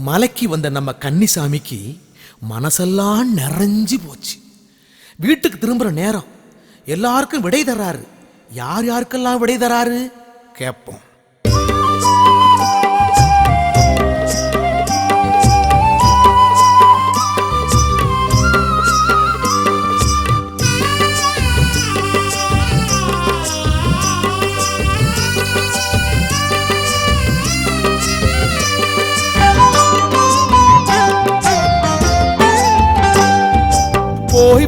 மலைக்கு வந்த நம்ம கன்னிசாமிக்கு மனசெல்லாம் நிறைஞ்சு போச்சு. வீட்டுக்கு திரும்புகிற நேரம். எல்லாருக்கும் விடை தராரு. யார் யாருக்கெல்லாம் விடை தராரு? கேட்போம்.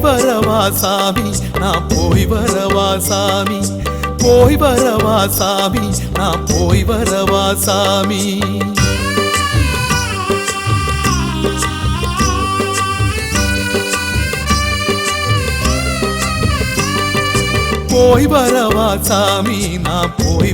போய் வரவா சாமி நான் போய் வரவா சாமி போய் வரவா சாமி நான் போய் வரவா சாமி போய் வரவா சாமி நான் போய்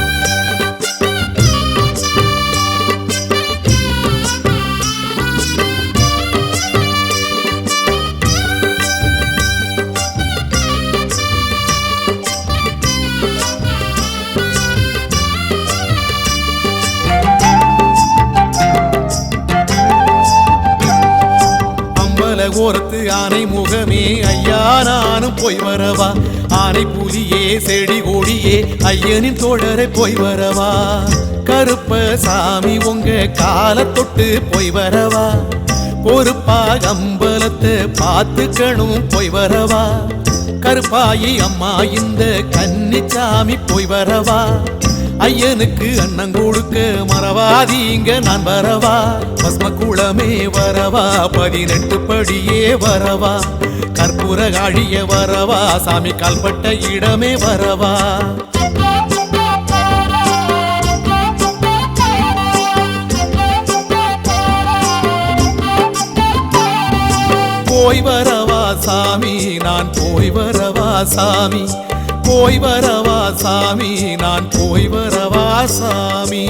அம்பல ஓரத்து ஆனை முகமே. ஐயா நானும் போய் வரவா? ஆனை புலியே செடி கொடியே ஐயனின் தோழரை போய் வரவா? கருப்ப சாமி உங்க கால தொட்டு போய் வரவா? பொறுப்பா அம்பலத்தை பார்த்துக்கணும் போய் வரவா? கருப்பாயி அம்மா இந்த கன்னிச்சாமி போய் வரவா? ஐயனுக்கு அண்ணன் கொடுக்க மறவாதீங்க நான் வரவா? பஸ்ம குளமே வரவா? பதினெட்டு படியே வரவா? கற்பூர காழிய வரவா? சாமி கால்பட்ட இடமே வரவா? போய் வரவா சாமி நான் போய் வரவா சாமி? போய் வரவா சாமி? நான் போய் வரவா சாமி?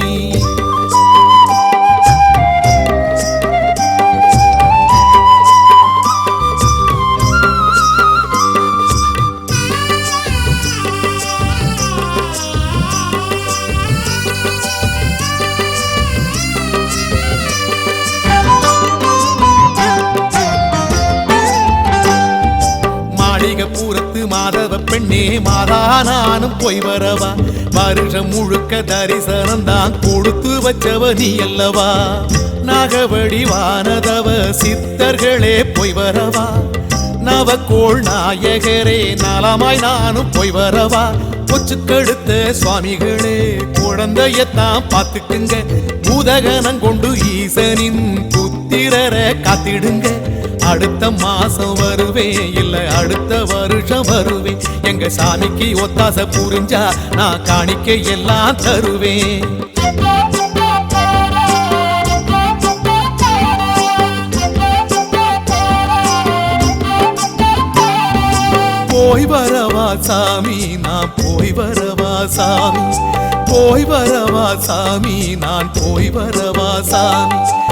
மாளிகை பூரத்து பெண்ணே மாதா நானும் போய் வரவா? வருஷம் முழுக்க தரிசனம் தான் கொடுத்து வச்சவ நீ அல்லவா? நாகவடிவானதவ சித்தர்களே போய் வரவா? நவக்கோள் நாயகரே நலமாய் நானும் போய் வரவா? கொச்சு கடுத்த சுவாமிகளே குழந்தையத்தான் பார்த்துக்குங்க. பூதகனம் கொண்டு ஈசனின் புத்திரரை காத்திடுங்க. அடுத்த மாசம் வருவேன் இல்ல அடுத்த வருஷம் வருவேன். எங்க சாமிக்கு ஒத்தாசை புரிஞ்சா நான் காணிக்க எல்லாம் தருவேன். போய் வரவா சாமி நான் போய் வரவா சாமி. போய் வரவா சாமி நான் போய் வரவா சாமி.